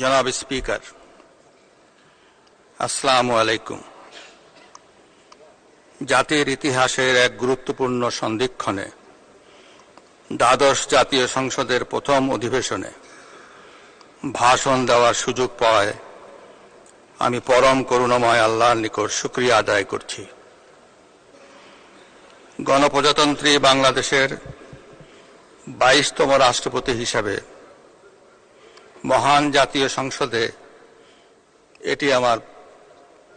জনাব স্পিকার, আসসালামু আলাইকুম। জাতির ইতিহাসের এক গুরুত্বপূর্ণ সন্ধিক্ষণে, দ্বাদশ জাতীয় সংসদের প্রথম অধিবেশনে ভাষণ দেওয়ার সুযোগ পাওয়ায় আমি পরম করুণাময় আল্লাহর নিকট শুক্রিয়া আদায় করছি। গণপ্রজাতন্ত্রী বাংলাদেশের বাইশতম রাষ্ট্রপতি হিসাবে মহান জাতীয় সংসদে এটি আমার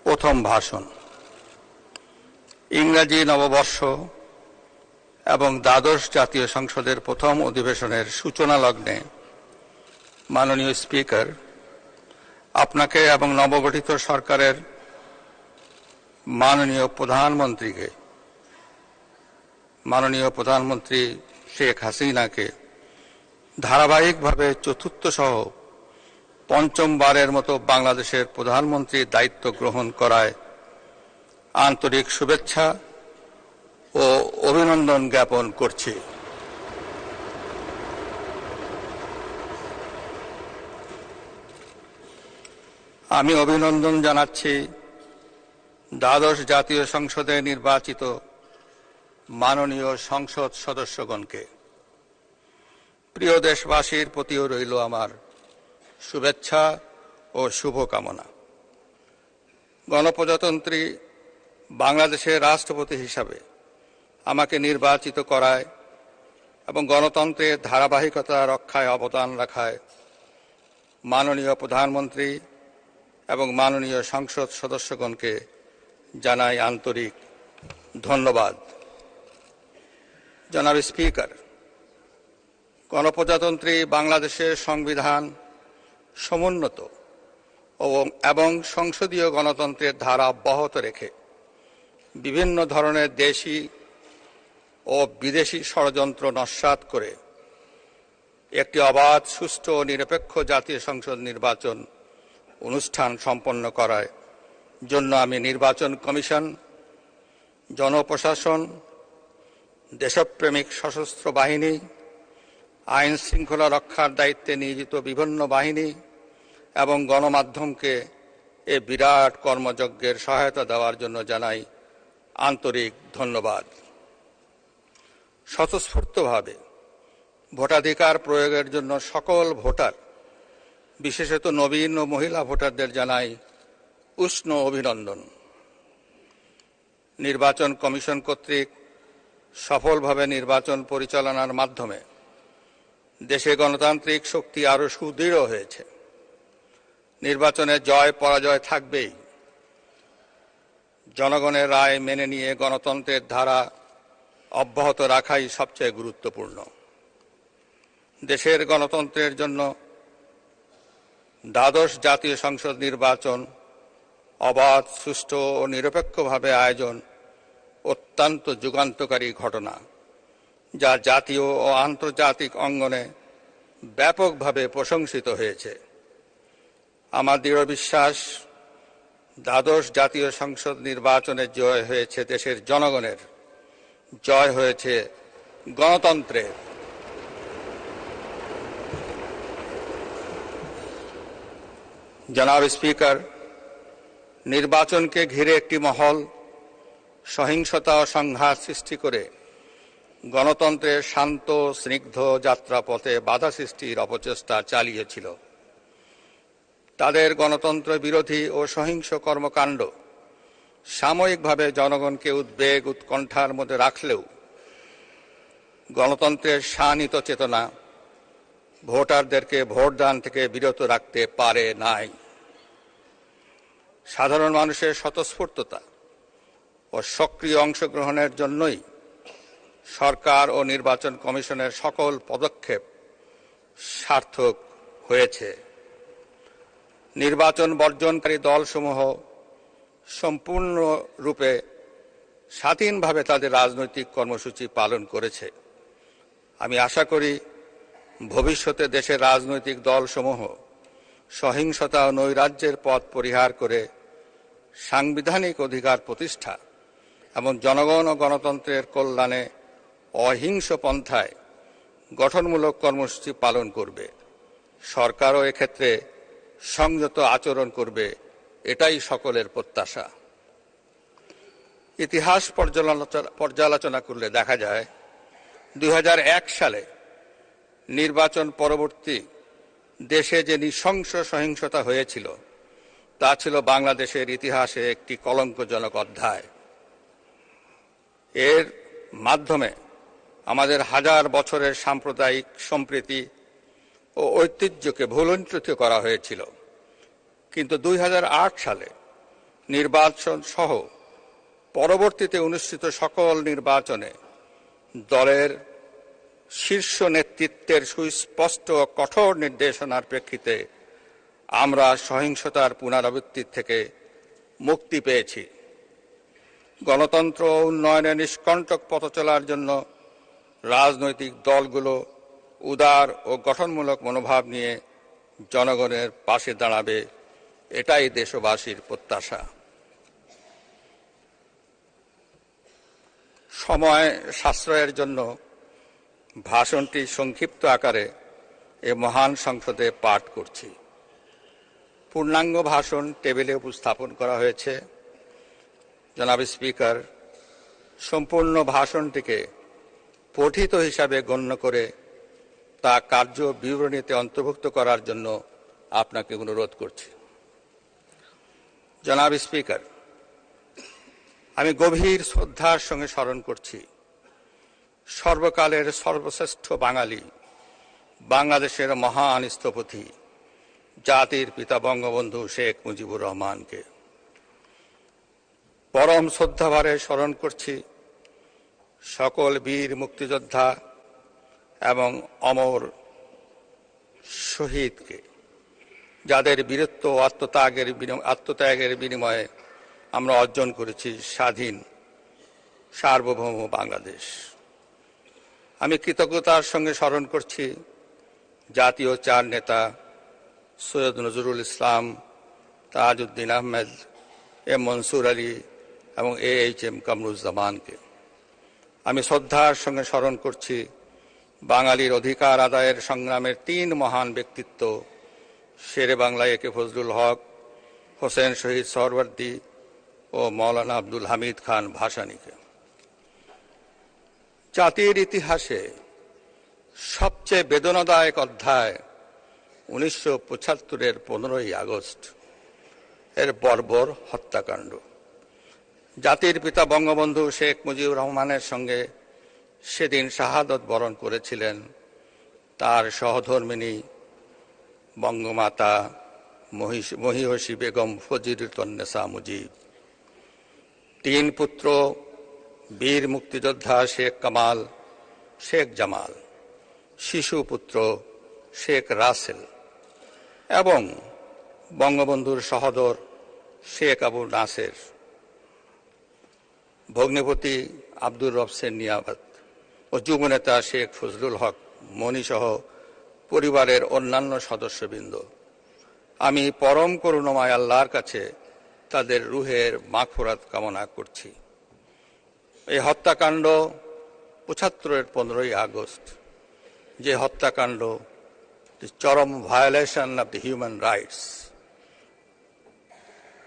প্রথম ভাষণ। ইংরাজি নববর্ষ এবং দ্বাদশ জাতীয় সংসদের প্রথম অধিবেশনের সূচনা লগ্নে মাননীয় স্পিকার, আপনাকে এবং নবগঠিত সরকারের মাননীয় প্রধানমন্ত্রীকে, মাননীয় প্রধানমন্ত্রী শেখ হাসিনাকে ধারাবাহিকভাবে চতুর্থ সহ পঞ্চমবারের মতো বাংলাদেশের প্রধানমন্ত্রীর দায়িত্ব গ্রহণ করায় আন্তরিক শুভেচ্ছা ও অভিনন্দন জ্ঞাপন করছি। আমি অভিনন্দন জানাচ্ছি দ্বাদশ জাতীয় সংসদে নির্বাচিত মাননীয় সংসদ সদস্যগণকে। প্রিয় দেশবাসীর প্রতিও রইল আমার শুভেচ্ছা ও শুভকামনা। গণপ্রজাতন্ত্রী বাংলাদেশের রাষ্ট্রপতি হিসাবে আমাকে নির্বাচিত করায় এবং গণতন্ত্রের ধারাবাহিকতা রক্ষায় অবদান রাখায় মাননীয় প্রধানমন্ত্রী এবং মাননীয় সংসদ সদস্যগণকে জানাই আন্তরিক ধন্যবাদ। জনাব স্পিকার গণপ্রজাতন্ত্রী বাংলাদেশের সংবিধান সমুন্নত এবং সংসদীয় গণতন্ত্রের ধারা অব্যাহত রেখে বিভিন্ন ধরনের দেশি ও বিদেশি ষড়যন্ত্র নস্বাত করে একটি অবাধ, সুষ্ঠু ও নিরপেক্ষ জাতীয় সংসদ নির্বাচন অনুষ্ঠান সম্পন্ন করায় জন্য আমি নির্বাচন কমিশন, জনপ্রশাসন, দেশপ্রেমিক সশস্ত্র বাহিনী আইন শৃঙ্খলা রক্ষার দায়িত্বে নিয়োজিত বিভিন্ন বাহিনী এবং গণমাধ্যমকে এ বিরাট কর্মযজ্ঞের সহায়তা দেওয়ার জন্য জানাই আন্তরিক ধন্যবাদ। স্বতঃস্ফূর্তভাবে ভোটাধিকার প্রয়োগের জন্য সকল ভোটার, বিশেষত নবীন ও মহিলা ভোটারদের জানাই উষ্ণ অভিনন্দন। নির্বাচন কমিশন কর্তৃক সফলভাবে নির্বাচন পরিচালনার মাধ্যমে দেশে গণতান্ত্রিক শক্তি আরও সুদৃঢ় হয়েছে। নির্বাচনে জয়, পরাজয় থাকবেই। জনগণের রায় মেনে নিয়ে গণতন্ত্রের ধারা অব্যাহত রাখাই সবচেয়ে গুরুত্বপূর্ণ। দেশের গণতন্ত্রের জন্য দ্বাদশ জাতীয় সংসদ নির্বাচন, অবাধ, সুষ্ঠু ও নিরপেক্ষভাবে আয়োজন অত্যন্ত যুগান্তকারী ঘটনা। যা জাতীয় ও আন্তর্জাতিক অঙ্গনে ব্যাপকভাবে প্রশংসিত হয়েছে। আমার দৃঢ় বিশ্বাস, দ্বাদশ জাতীয় সংসদ নির্বাচনে জয় হয়েছে দেশের জনগণের। জয় হয়েছে গণতন্ত্রের। জনাব স্পিকার, নির্বাচনকে ঘিরে একটি মহল সহিংসতা ও সংঘাত সৃষ্টি করে গণতন্ত্রের শান্ত, স্নিগ্ধ যাত্রাপথে বাধা সৃষ্টির অপচেষ্টা চালিয়েছিল। তাদের গণতন্ত্র বিরোধী ও সহিংস কর্মকাণ্ড সাময়িকভাবে জনগণকে উদ্বেগ, উৎকণ্ঠার মধ্যে রাখলেও গণতন্ত্রের শানিত চেতনা ভোটারদেরকে ভোটদান থেকে বিরত রাখতে পারে নাই। সাধারণ মানুষের স্বতঃস্ফূর্ততা ও সক্রিয় অংশগ্রহণের জন্যই সরকার ও নির্বাচন কমিশনের সকল পদক্ষেপ সার্থক হয়েছে। নির্বাচন বর্জনকারী দলসমূহ সম্পূর্ণরূপে স্বাধীনভাবে তাদের রাজনৈতিক কর্মসূচি পালন করেছে। আমি আশা করি ভবিষ্যতে দেশের রাজনৈতিক দলসমূহ সহিংসতা ও নৈরাজ্যের পথ পরিহার করে সাংবিধানিক অধিকার প্রতিষ্ঠা এবং জনগণ ও গণতন্ত্রের কল্যাণে অহিংস পন্থায় গঠনমূলক কর্মসূচি পালন করবে। সরকারও এক্ষেত্রে সংযত আচরণ করবে, এটাই সকলের প্রত্যাশা। ইতিহাস পর্যালোচনা করলে দেখা যায় দু হাজার এক সালে নির্বাচন পরবর্তী দেশে যে নৃশংস সহিংসতা হয়েছিল, তা ছিল বাংলাদেশের ইতিহাসে একটি কলঙ্কজনক অধ্যায়। এর মাধ্যমে আমাদের হাজার বছরের সাম্প্রদায়িক সম্প্রীতি ও ঐতিহ্যকে ভুলঞ্চিত করা হয়েছিল। কিন্তু দুই হাজার আট সালে নির্বাচন সহ পরবর্তীতে অনুষ্ঠিত সকল নির্বাচনে দলের শীর্ষ নেতৃত্বের সুস্পষ্ট কঠোর নির্দেশনার প্রেক্ষিতে আমরা সহিংসতার পুনরাবৃত্তির থেকে মুক্তি পেয়েছি। গণতন্ত্র উন্নয়নে নিষ্কণ্টক পথ চলার জন্য রাজনৈতিক দলগুলো উদার ও গঠনমূলক মনোভাব নিয়ে জনগণের পাশে দাঁড়াবে, এটাই দেশবাসীর প্রত্যাশা। সময় সাশ্রয়ের জন্য ভাষণটি সংক্ষিপ্ত আকারে এ মহান সংসদে পাঠ করছি। পূর্ণাঙ্গ ভাষণ টেবিলে উপস্থাপন করা হয়েছে। জনাব স্পিকার, সম্পূর্ণ ভাষণটিকে পঠিত হিসাবে গণ্য করে তা কার্য বিবরণীতে অন্তর্ভুক্ত করার জন্য আপনাকে অনুরোধ করছি। জনাব স্পিকার, আমি গভীর শ্রদ্ধার সঙ্গে স্মরণ করছি, সর্বকালের সর্বশ্রেষ্ঠ বাঙালি, বাংলাদেশের মহান স্থপতি, জাতির পিতা বঙ্গবন্ধু শেখ মুজিবুর রহমানকে। পরম শ্রদ্ধাভারে স্মরণ করছি সকল বীর মুক্তিযোদ্ধা এবং অমর শহীদকে, যাদের বীরত্ব আত্মত্যাগের আত্মত্যাগের বিনিময়ে আমরা অর্জন করেছি স্বাধীন, সার্বভৌম বাংলাদেশ। আমি কৃতজ্ঞতার সঙ্গে স্মরণ করছি জাতীয় চার নেতা সৈয়দ নজরুল ইসলাম, তাজউদ্দিন আহমেদ, এম মনসুর আলী এবং এ এইচ এম কামরুজ্জামানকে। আমি শ্রদ্ধার সঙ্গে স্মরণ করছি বাঙালির অধিকার আদায়ের সংগ্রামের তিন মহান ব্যক্তিত্ব। শেরে বাংলা একে ফজলুল হক, হোসেন শহীদ সরওয়ার্দী ও মৌলানা আব্দুল হামিদ খান ভাসানীকে। জাতির ইতিহাসে সবচেয়ে বেদনাদায়ক অধ্যায় উনিশশো পঁচাত্তরের পনেরোই আগস্ট, এর বর্বর হত্যাকাণ্ড। জাতির পিতা বঙ্গবন্ধু শেখ মুজিবুর রহমানের সঙ্গে সেদিন শাহাদত বরণ করেছিলেন তার সহধর্মিনী বঙ্গমাতা মহিষী বেগম ফজিরুতন্নেসা মুজিব। তিন পুত্র বীর মুক্তিযোদ্ধা শেখ কামাল, শেখ জামাল, শিশু পুত্র শেখ রাসেল এবং বঙ্গবন্ধুর সহদর শেখ আবু নাসের। ভগ্নিপতি আব্দুর রবসেন নিয়াবাদ ও যুবনেতা শেখ ফজলুল হক মণিসহ পরিবারের অন্যান্য সদস্যবৃন্দ। আমি পরম করুণময় আল্লাহর কাছে তাদের রুহের মাগফরাত কামনা করছি। এই হত্যাকাণ্ড পঁচাত্তরের পনেরোই আগস্ট, যে হত্যাকাণ্ড চরম violation of the human rights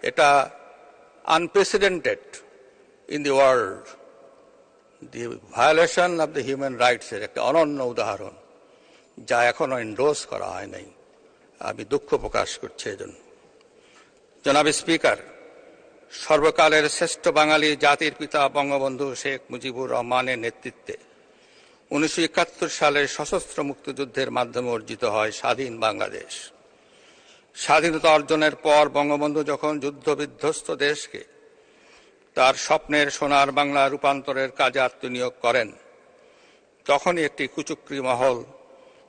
এটা unprecedented in the world the violation of the human রাইটসের একটা অনন্য উদাহরণ, যা এখনও এন্ডোর্স করা হয় নাই। আমি দুঃখ প্রকাশ করছি এজন্য। জনাব স্পিকার, সর্বকালের শ্রেষ্ঠ বাঙালি জাতির পিতা বঙ্গবন্ধু শেখ মুজিবুর রহমানের নেতৃত্বে উনিশশো একাত্তর সালের সশস্ত্র মুক্তিযুদ্ধের মাধ্যমে অর্জিত হয় স্বাধীন বাংলাদেশ। স্বাধীনতা অর্জনের পর বঙ্গবন্ধু যখন যুদ্ধ বিধ্বস্ত দেশকে তার স্বপ্নের সোনার বাংলা রূপান্তরের কাজে আত্মনিয়োগ করেন। তখনই একটি কুচুক্রি মহল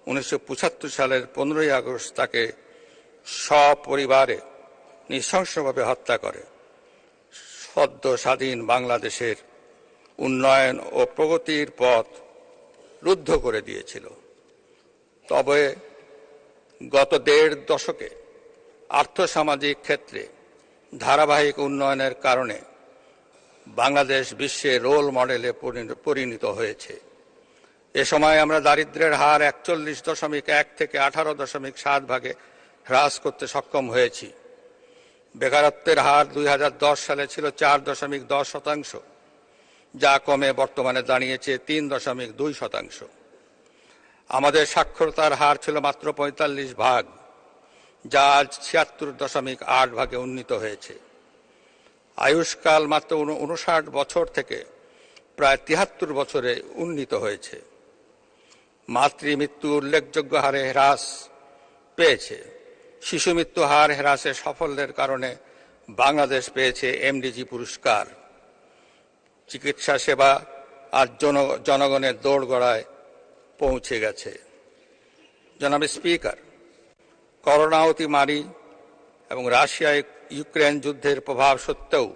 উনিশশো পঁচাত্তর সালের পনেরোই আগস্ট তাকে সপরিবারে নৃশংসভাবে হত্যা করে। সদ্য স্বাধীন বাংলাদেশের উন্নয়ন ও প্রগতির পথ রুদ্ধ করে দিয়েছিল। তবে গত দেড় দশকে আর্থসামাজিক ক্ষেত্রে ধারাবাহিক উন্নয়নের কারণে বাংলাদেশ বিশ্বে রোল মডেলে পরিণত হয়েছে। এ সময় আমরা দারিদ্র্যের হার একচল্লিশ দশমিক এক থেকে আঠারো দশমিক সাত ভাগে হ্রাস করতে সক্ষম হয়েছি। বেকারত্বের হার দুই হাজার দশ সালে ছিল চার দশমিক দশ শতাংশ, যা কমে বর্তমানে দাঁড়িয়েছে তিন দশমিক দুই শতাংশ। আমাদের সাক্ষরতার হার ছিল মাত্র পঁয়তাল্লিশ ভাগ, যা আজ ছিয়াত্তর দশমিক আট ভাগে উন্নীত হয়েছে। আয়ুষ্কাল মাত্র উনষাট বছর থেকে প্রায় তিয়াত্তর বছরে উন্নীত হয়েছে। মাতৃমৃত্যু উল্লেখযোগ্য হারে হ্রাস পেয়েছে। শিশু মৃত্যু হার হ্রাসে সাফল্যের কারণে বাংলাদেশ পেয়েছে এমডিজি পুরস্কার। চিকিৎসা সেবা আর জন জনগণের দৌড়গড়ায় পৌঁছে গেছে। জনাব স্পিকার, করোনা অতিমারি এবং রাশিয়া ইউক্রেন যুদ্ধের প্রভাব সত্ত্বেও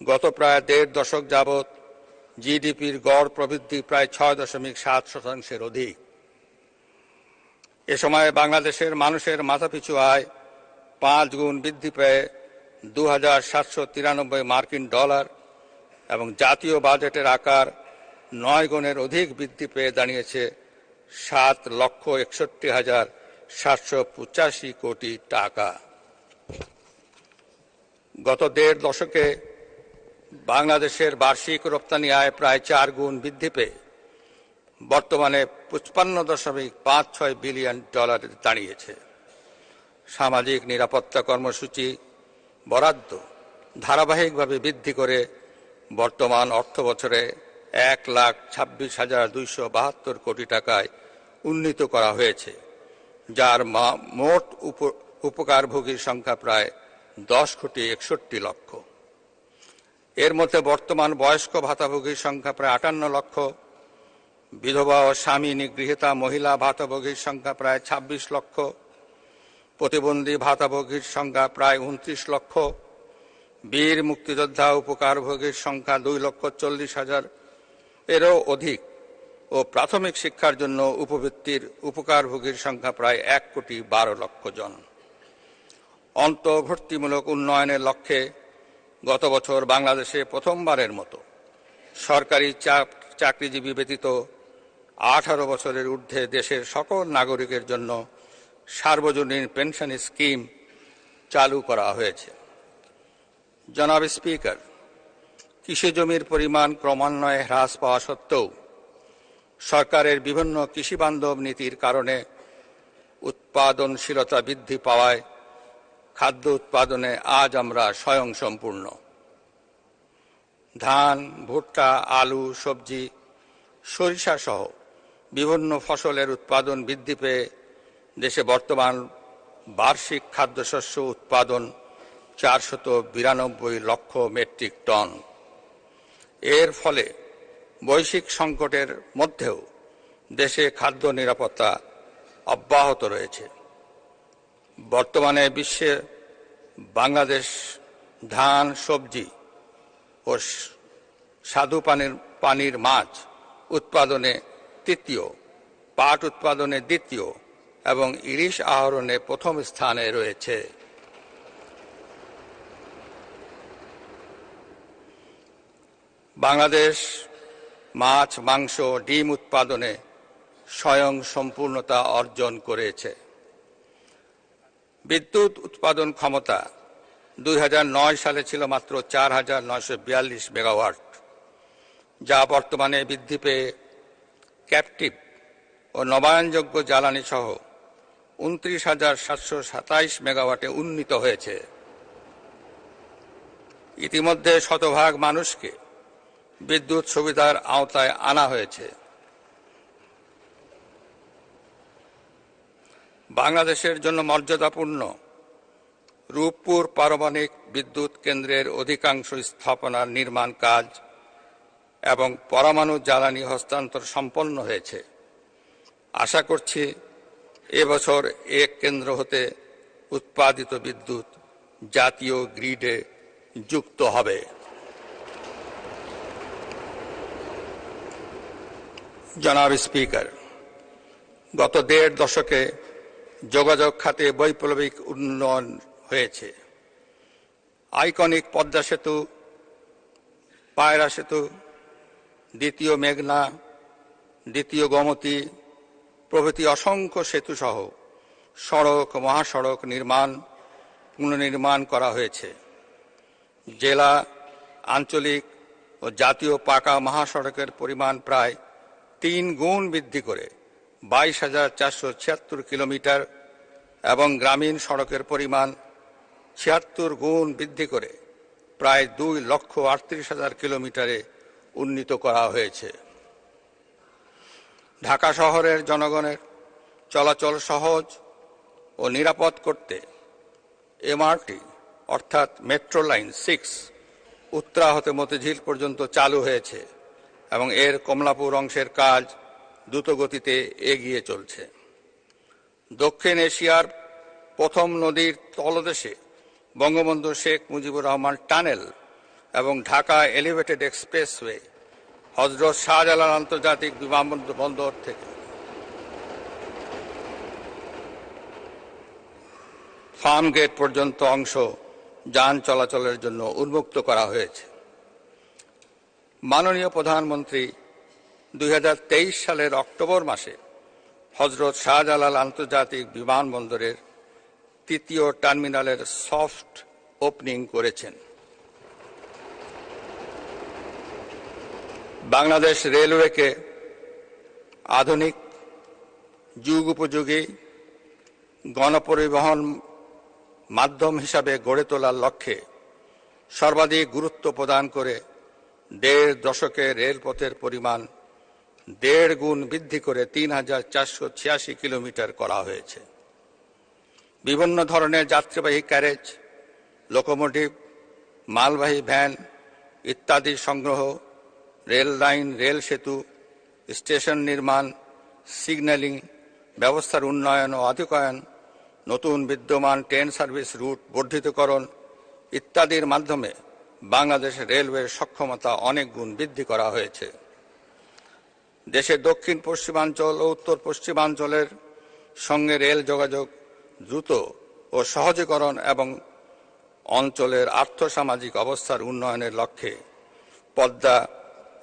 গত প্রায় দেড় দশক যাবৎ জিডিপির গড় প্রবৃদ্ধি প্রায় ছয় দশমিক সাত শতাংশের অধিক। এ সময় বাংলাদেশের মানুষের মাথাপিছু আয় পাঁচ গুণ বৃদ্ধি পেয়ে দু হাজার সাতশো তিরানব্বই মার্কিন ডলার এবং জাতীয় বাজেটের আকার নয় গুণের অধিক বৃদ্ধি পেয়ে দাঁড়িয়েছে সাত লক্ষ একষট্টি হাজার সাতশো পঁচাশি কোটি টাকা। গত দেড় দশকে বাংলাদেশের বার্ষিক রপ্তানি আয় প্রায় চার গুণ বৃদ্ধি পেয়ে বর্তমানে পঁচপান্ন দশমিক পাঁচ ছয় বিলিয়ন ডলারে দাঁড়িয়েছে। সামাজিক নিরাপত্তা কর্মসূচি বরাদ্দ ধারাবাহিকভাবে বৃদ্ধি করে বর্তমান অর্থ বছরে এক লাখ ছাব্বিশ হাজার দুইশো বাহাত্তর কোটি টাকায় উন্নীত করা হয়েছে, যার মোট উপকারভোগীর সংখ্যা প্রায় দশ কোটি একষট্টি লক্ষ। এর মধ্যে বর্তমান বয়স্ক ভাতাভোগীর সংখ্যা প্রায় আটান্ন লক্ষ। বিধবা ও স্বামী নিগৃহীতা মহিলা ভাতাভোগীর সংখ্যা প্রায় ২৬ লক্ষ। প্রতিবন্ধী ভাতাভোগীর সংখ্যা প্রায় উনত্রিশ লক্ষ। বীর মুক্তিযোদ্ধা উপকারভোগীর সংখ্যা দুই লক্ষ চল্লিশ হাজার। এরও অধিক। ও প্রাথমিক শিক্ষার জন্য উপবৃত্তির উপকারভোগীর সংখ্যা প্রায় এক কোটি বারো লক্ষ জন। অন্তর্ভর্তিমূলক উন্নয়নের লক্ষ্যে গত বছর বাংলাদেশে প্রথমবারের মতো সরকারি চাকরিজীবী ব্যতীত আঠারো বছরের ঊর্ধ্বে দেশের সকল নাগরিকের জন্য সার্বজনীন পেনশন স্কিম চালু করা হয়েছে। জনাব স্পিকার, কৃষি জমির পরিমাণ ক্রমান্বয়ে হ্রাস পাওয়া সত্ত্বেও সরকারের বিভিন্ন কৃষিবান্ধব নীতির কারণে উৎপাদনশীলতা বৃদ্ধি পাওয়ায় খাদ্য উৎপাদনে আজ আমরা স্বয়ংসম্পূর্ণ ধান, ভুট্টা, আলু, সবজি, সরিষা সহ বিভিন্ন ফসলের উৎপাদন বৃদ্ধি পেয়ে দেশে বর্তমান বার্ষিক খাদ্যশস্য উৎপাদন চারশত বিরানব্বই লক্ষ মেট্রিক টন। এর ফলে বৈশ্বিক সংকটের মধ্যেও দেশে খাদ্য নিরাপত্তা অব্যাহত রয়েছে। বর্তমানে বিশ্বে বাংলাদেশ ধান, সবজি ও স্বাদু পানির পানির মাছ উৎপাদনে তৃতীয়, পাট উৎপাদনে দ্বিতীয় এবং ইলিশ আহরণে প্রথম স্থানে রয়েছে। বাংলাদেশ মাছ, মাংস, ডিম উৎপাদনে স্বয়ং সম্পূর্ণতা অর্জন করেছে। বিদ্যুৎ উৎপাদন ক্ষমতা দুই হাজার নয় সালে ছিল মাত্র চার হাজার নয়শো বিয়াল্লিশ মেগাওয়াট, যা বর্তমানে বৃদ্ধি পেয়ে ক্যাপটিভ ও নবায়নযোগ্য জ্বালানি সহ উনত্রিশ হাজার সাতশো সাতাইশ মেগাওয়াটে উন্নীত হয়েছে। ইতিমধ্যে শতভাগ মানুষকে বিদ্যুৎ সুবিধার আওতায় আনা হয়েছে। বাংলাদেশের জন্য মর্যাদাপূর্ণ রূপপুর পারমাণবিক বিদ্যুৎ কেন্দ্রের অধিকাংশ স্থাপনার নির্মাণ কাজ এবং পরমাণু জ্বালানি হস্তান্তর সম্পন্ন হয়েছে। আশা করছি এবছর এক কেন্দ্র হতে উৎপাদিত বিদ্যুৎ জাতীয় গ্রিডে যুক্ত হবে। জনাব স্পিকার, গত দেড় দশকে যোগাযোগ খাতে বৈপ্লবিক উন্নয়ন হয়েছে। আইকনিক পদ্মা সেতু, পায়রা সেতু, দ্বিতীয় মেঘনা, দ্বিতীয় গমতী, প্রভৃতি অসংখ্য সেতুসহ সড়ক, মহাসড়ক নির্মাণ, পুনর্নির্মাণ করা হয়েছে। জেলা, আঞ্চলিক ও জাতীয় পাকা মহাসড়কের পরিমাণ প্রায় তিন গুণ বৃদ্ধি করে। বাইশ হাজার চারশো ছিয়াত্তর কিলোমিটার এবং গ্রামীণ সড়কের পরিমাণ ছিয়াত্তর গুণ বৃদ্ধি করে প্রায় দুই লক্ষ আটত্রিশ হাজার কিলোমিটারে উন্নীত করা হয়েছে। ঢাকা শহরের জনগণের চলাচল সহজ ও নিরাপদ করতে এমআরটি অর্থাৎ মেট্রো লাইন সিক্স উত্তরা হতে মতিঝিল পর্যন্ত চালু হয়েছে এবং এর কমলাপুর অংশের কাজ দ্রুত গতিতে এগিয়ে চলছে। দক্ষিণ এশিয়ার প্রথম নদীর তলদেশে বঙ্গবন্ধু শেখ মুজিবুর রহমান টানেল এবং ঢাকা এলিভেটেড এক্সপ্রেসওয়ে হজরত শাহজালাল আন্তর্জাতিক বিমানবন্দর থেকে। ফার্ম গেট পর্যন্ত অংশ যান চলাচলের জন্য উন্মুক্ত করা হয়েছে। মাননীয় প্রধানমন্ত্রী দুই হাজার তেইশ সালের অক্টোবর মাসে হজরত শাহজালাল আন্তর্জাতিক বিমানবন্দরের তৃতীয় টার্মিনালের সফট ওপেনিং করেছেন। বাংলাদেশ রেলওয়েকে আধুনিক যুগ উপযোগী গণপরিবহন মাধ্যম হিসাবে গড়ে তোলার লক্ষ্যে সর্বাধিক গুরুত্ব প্রদান করে দেড় দশকে রেলপথের পরিমাণ দেড় গুণ বৃদ্ধি করে তিন হাজার চারশো ছিয়াশি কিলোমিটার করা হয়েছে। বিভিন্ন ধরনের যাত্রীবাহী ক্যারেজ, লোকোমোটিভ, মালবাহী ভ্যান ইত্যাদি সংগ্রহ, রেল লাইন, রেল সেতু, স্টেশন নির্মাণ, সিগন্যালিং, ব্যবস্থার উন্নয়ন ও আধিকায়ন, নতুন বিদ্যমান ট্রেন সার্ভিস রুট বর্ধিতকরণ ইত্যাদির মাধ্যমে বাংলাদেশ রেলওয়ের সক্ষমতা অনেক গুণ বৃদ্ধি করা হয়েছে। দেশের দক্ষিণ, পশ্চিমাঞ্চল ও উত্তর পশ্চিমাঞ্চলের সঙ্গে রেল যোগাযোগ দ্রুত ও সহজীকরণ এবং অঞ্চলের আর্থসামাজিক অবস্থার উন্নয়নের লক্ষ্যে পদ্মা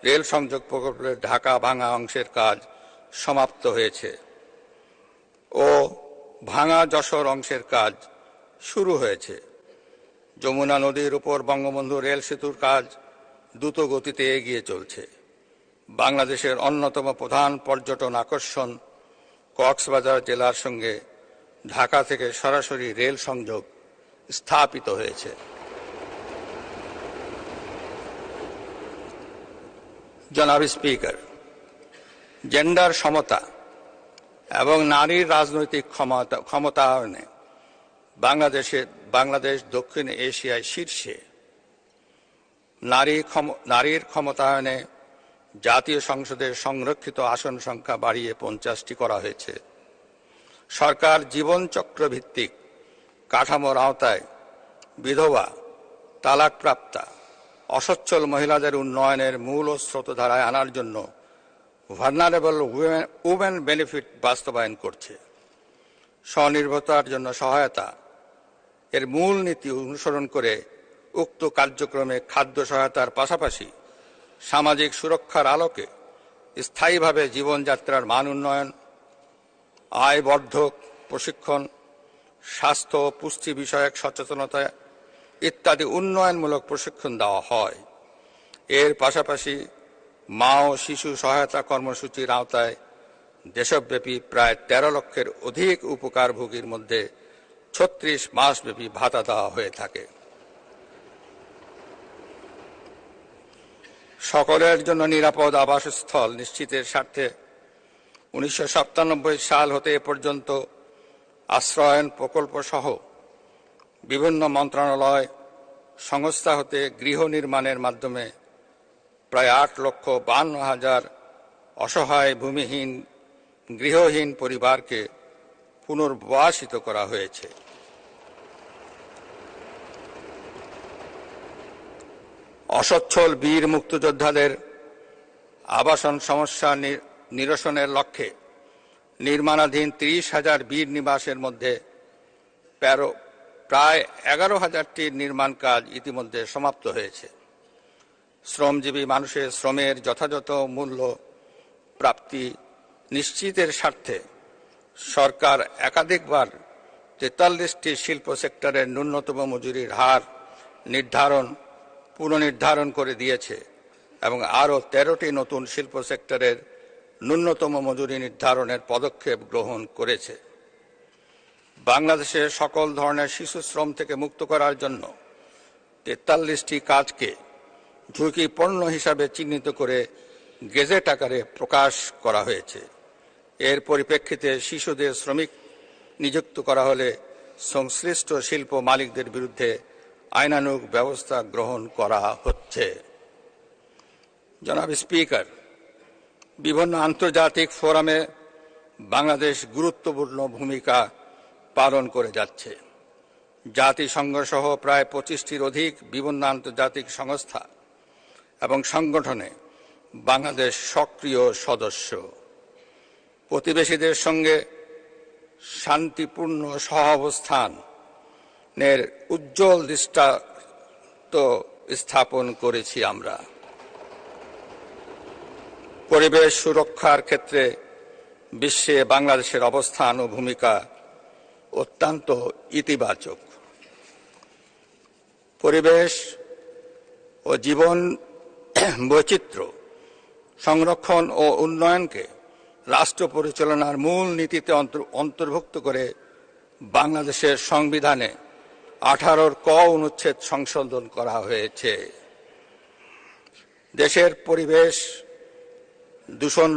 রেল সংযোগ প্রকল্পের ঢাকা ভাঙা অংশের কাজ সমাপ্ত হয়েছে ও ভাঙা যশোর অংশের কাজ শুরু হয়েছে। যমুনা নদীর উপর বঙ্গবন্ধু রেল সেতুর কাজ দ্রুত গতিতে এগিয়ে চলছে। বাংলাদেশের অন্যতম প্রধান পর্যটন আকর্ষণ কক্সবাজার জেলার সঙ্গে ঢাকা থেকে সরাসরি রেল সংযোগ স্থাপিত হয়েছে। জনাব স্পিকার, জেন্ডার সমতা এবং নারীর রাজনৈতিক ক্ষমতা, ক্ষমতায়নে বাংলাদেশের বাংলাদেশ দক্ষিণ এশিয়ায় শীর্ষে নারী নারীর ক্ষমতায়নে জাতীয় সংসদের সংরক্ষিত আসন সংখ্যা বাড়িয়ে পঞ্চাশটি করা হয়েছে। সরকার জীবনচক্র ভিত্তিক কাঠামোর আওতায় বিধবা, তালাকপ্রাপ্তা, অসচ্ছল মহিলাদের উন্নয়নের মূল ও স্রোতধারায় আনার জন্য ভার্নারেবল উমেন বেনিফিট বাস্তবায়ন করছে। স্বনির্ভরতার জন্য সহায়তা, এর মূল নীতি অনুসরণ করে উক্ত কার্যক্রমে খাদ্য সহায়তার পাশাপাশি সামাজিক সুরক্ষার আলোকে স্থায়ীভাবে জীবনযাত্রার মান উন্নয়ন আয় বর্ধক প্রশিক্ষণ, স্বাস্থ্য ও পুষ্টি বিষয়ক সচেতনতা ইত্যাদি উন্নয়নমূলক প্রশিক্ষণ দেওয়া হয়। এর পাশাপাশি মা ও শিশু সহায়তা কর্মসূচির আওতায় দেশব্যাপী প্রায় তেরো লক্ষের অধিক উপকারভোগীর মধ্যে ছত্রিশ মাসব্যাপী ভাতা দেওয়া হয়ে থাকে। সকলের জন্য নিরাপদ আবাসস্থল নিশ্চিতের স্বার্থে উনিশশো সাতানব্বই সাল হতে এ পর্যন্ত আশ্রয়ন প্রকল্প সহ বিভিন্ন মন্ত্রণালয় সংস্থা হতে গৃহ নির্মাণের মাধ্যমে প্রায় আট লক্ষ বান্ন হাজার অসহায় ভূমিহীন গৃহহীন পরিবারকে পুনর্বাসিত করা হয়েছে। অসচ্ছল বীর মুক্তিযোদ্ধাদের আবাসন সমস্যা নিরসনের লক্ষ্যে নির্মাণাধীন ত্রিশ হাজার বীর নিবাসের মধ্যে প্যারো, প্রায় এগারো হাজারটির নির্মাণ কাজ ইতিমধ্যে সমাপ্ত হয়েছে। শ্রমজীবী মানুষের শ্রমের যথাযথ মূল্য প্রাপ্তি নিশ্চিতের স্বার্থে সরকার একাধিকবার তেতাল্লিশটি শিল্প সেক্টরের ন্যূনতম মজুরির হার নির্ধারণ পুনর্নির্ধারণ করে দিয়েছে এবং আরও তেরোটি নতুন শিল্প সেক্টরের ন্যূনতম মজুরি নির্ধারণের পদক্ষেপ গ্রহণ করেছে। বাংলাদেশে সকল ধরনের শিশু শ্রম থেকে মুক্ত করার জন্য তেতাল্লিশটি কাজকে ঝুঁকিপূর্ণ হিসাবে চিহ্নিত করে গেজেট আকারে প্রকাশ করা হয়েছে। এর পরিপ্রেক্ষিতে শিশুদের শ্রমিক নিযুক্ত করা হলে সংশ্লিষ্ট শিল্প মালিকদের বিরুদ্ধে আইনানুগ ব্যবস্থা গ্রহণ করা হচ্ছে। জনাব স্পিকার, বিভিন্ন আন্তর্জাতিক ফোরামে বাংলাদেশ গুরুত্বপূর্ণ ভূমিকা পালন করে যাচ্ছে। জাতিসংঘ সহ প্রায় পঁচিশটির অধিক বিভিন্ন আন্তর্জাতিক সংস্থা এবং সংগঠনে বাংলাদেশ সক্রিয় সদস্য। প্রতিবেশীদের সঙ্গে শান্তিপূর্ণ সহাবস্থানের উজ্জ্বল দৃষ্টান্ত স্থাপন করেছি আমরা। পরিবেশ সুরক্ষার ক্ষেত্রে বিশ্বে বাংলাদেশের অবস্থান ও ভূমিকা অত্যন্ত ইতিবাচক। পরিবেশ ও জীবন বৈচিত্র্য সংরক্ষণ ও উন্নয়নকে রাষ্ট্র পরিচালনার মূল নীতিতে অন্তর্ভুক্ত করে বাংলাদেশের সংবিধানে আঠারোর ক অনুচ্ছেদ সংশোধন করা হয়েছে। দেশের পরিবেশ দূষণ